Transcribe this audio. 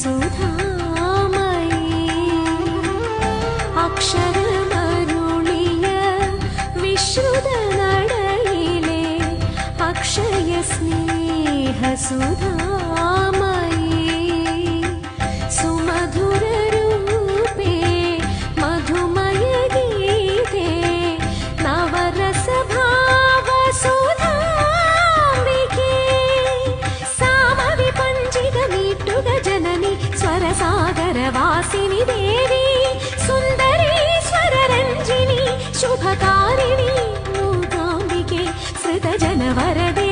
सुधामयी अक्षरमरुणीय विश्रुदनडिले अक्षयस्नेह सुधा। जननि स्वरसागरवासिनि देवी सुन्दरी स्वररञ्जिनि शुभकारिणि मूकाम्बिके सृतजनवरदे